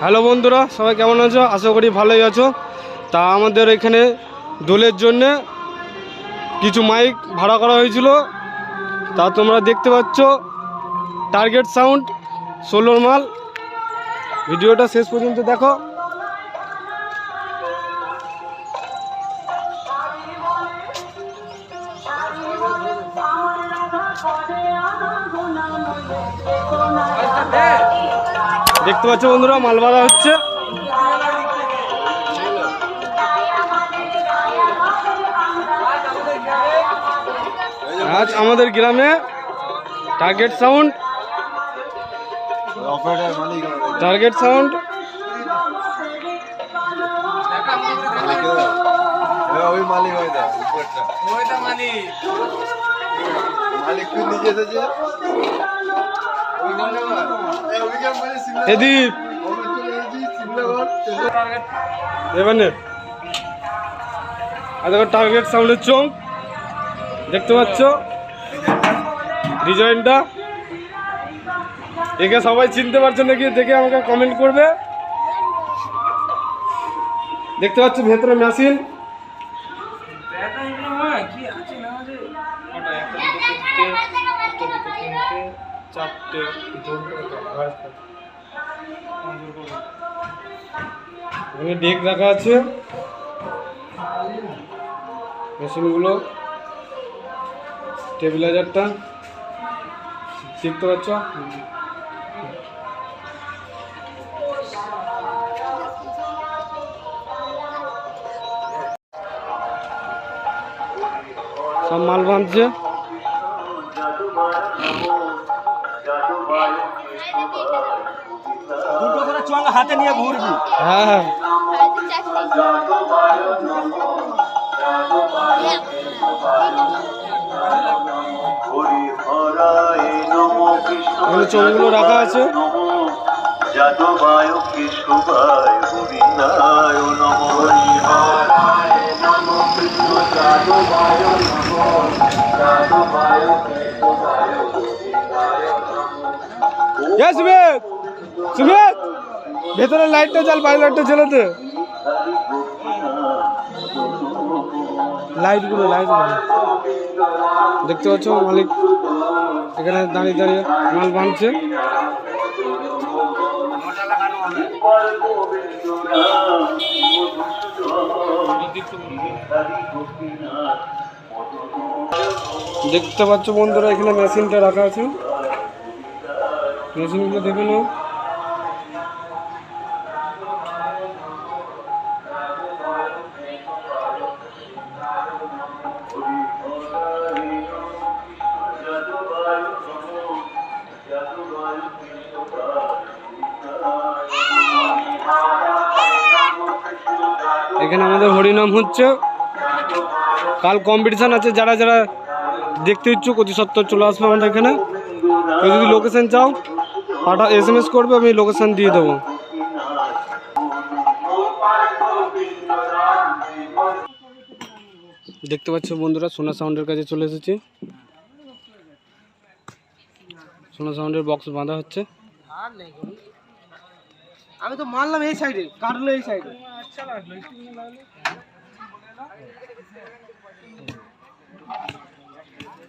Hello বন্ধুরা, সবাই কেমন আছো? আশা করি ভালোই আছো। তা আমাদের এখানে দোলের জন্যে কিছু মাইক ভাড়া করা হয়েছিল। তা তোমরা দেখতে পাচ্ছ টার্গেট সাউন্ড ষোলোর মাল। ভিডিওটা শেষ পর্যন্ত দেখো। দেখতে পাচ্ছ বন্ধুরা মাল ভাড়া হচ্ছে। আজ আমাদের গ্রামে টার্গেট সাউন্ড টার্গেট সাউন্ড হ্যাঁ ওই মালিক। মালিক সিমলাগড় এবারে। আর দেখো টার্গেট সাউন্ডের চোখ। দেখতে পাচ্ছ? ডিজাইনটা একে সবাই চিনতে পারছে নাকি? দেখে আমাকে কমেন্ট করবে। দেখতে পাচ্ছ ভেতরে মেশিন চারটে ডেক রাখা আছে। মেশিনগুলো। টেবিলাইজারটা দেখতে পাচ্ছ সব মাল বাঁধছে দুটো করে চং হাতে নিয়ে ঘুরবি। হ্যাঁ। চোখগুলো রাখা আছে। যাদবায় কেশবায় এ সুমিত! সুমিত! ভেতরে লাইটটা চাল বাইরে লাইটটা জ্বালাতে লাইটগুলো লাইটগুলো। দেখতে পাচ্ছ মালিক এখানে দাঁড়িয়ে দাঁড়িয়ে মাল বাঁধছে। দেখতে পাচ্ছ বন্ধুরা, এখানে মেশিনটা রাখা আছে। মেশিনগুলো দেখে নাও। এখানে আমাদের হরিনাম হচ্ছে। কাল কম্পিটিশান আছে, যারা যারা দেখতে ইচ্ছুক অতি সত্তর চলে আসবে আমাদের এখানে। যদি লোকেশন চাও পাঠা এস এম এস করবে, আমি লোকেশন দিয়ে দেবো। দেখতে পাচ্ছ বন্ধুরা, সোনা সাউন্ডের কাছে চলে এসেছি। সোনা সাউন্ডের বক্স বাঁধা হচ্ছে। আমি তো মারলাম এই সাইডে কাটলো এই সাইডে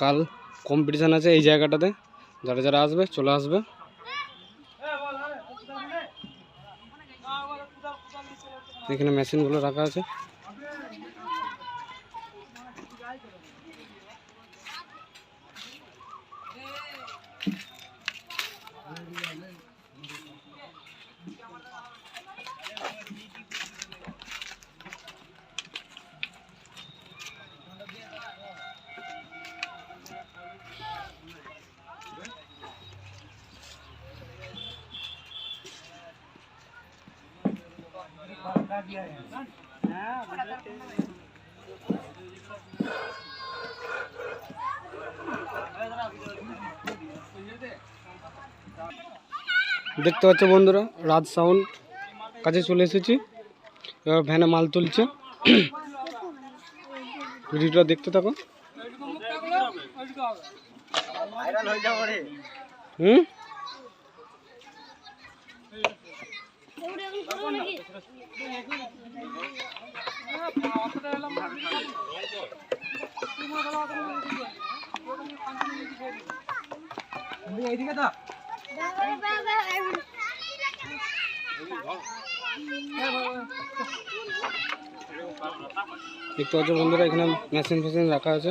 কাল কম্পিটিশান আছে এই জায়গাটাতে। যারা যারা আসবে চলে আসবে। এখানে মেশিনগুলো রাখা আছে। দেখতে পাচ্ছ বন্ধুরা, রাজ সাউন্ড কাছে চলে এসেছি। এবার ভ্যানে মাল তুলছে। ভিডিওটা দেখতে থাকো। হুম? এইদিকে পাচ্ছ বন্ধুরা এখানে মেশিন ফেশিন রাখা আছে।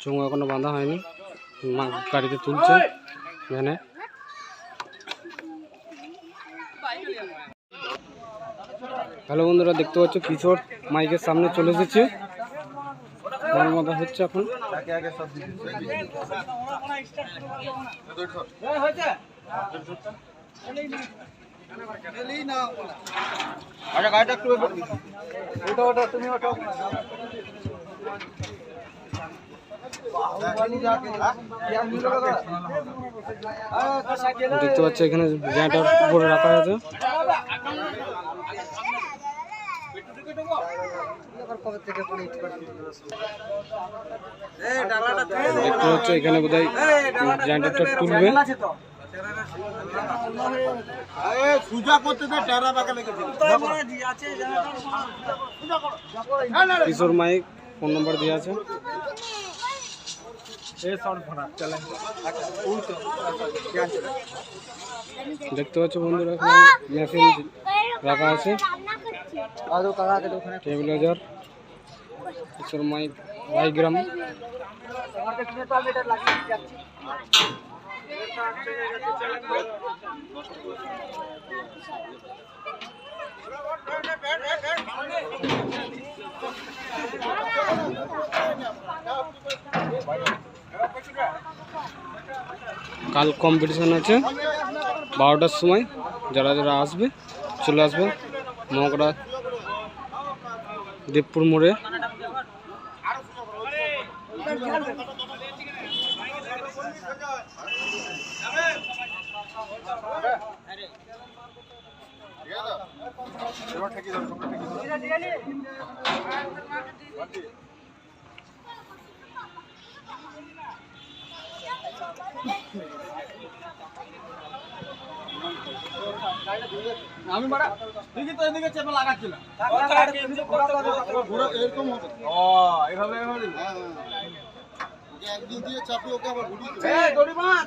চুঙ্গা এখনও বাঁধা হয়নি। মা- গাড়িতে তুলছে, ভ্যানে। হ্যালো বন্ধুরা, দেখতে পাচ্ছ কিশোর মাইকের সামনে চলে এসেছে। গান বাঁধা হচ্ছে এখন। আচ্ছা গাড়িটা একটু ওটা ওটা তুমি ওটা। দেখতে পাচ্ছ এখানে জ্যাটার উপরে রাখা আছে। দেখতে পাচ্ছ এখানে বোধহয় জ্যাটারটা তুলবে। কিশোর মাইক, ফোন নম্বর দেওয়া আছে। দেখতে পাচ্ছ বন্ধুরা মেশিন রাখা আছে। টেবিলাইজার কিশোর মাইক, বাইগ্রাম। কাল কম্পিটিশন আছে বারোটার সময় যারা যারা আসবে চলে আসবে মগরা দেবপুর মোড়ে। আমি বাড়া ঠিকই তো এদিকে চেপে লাগাচ্ছিলাম ও এইভাবে এইভাবে একদিন দিয়ে চাপে ওকে আবার ঘুরিয়ে দড়ি বাঁধ।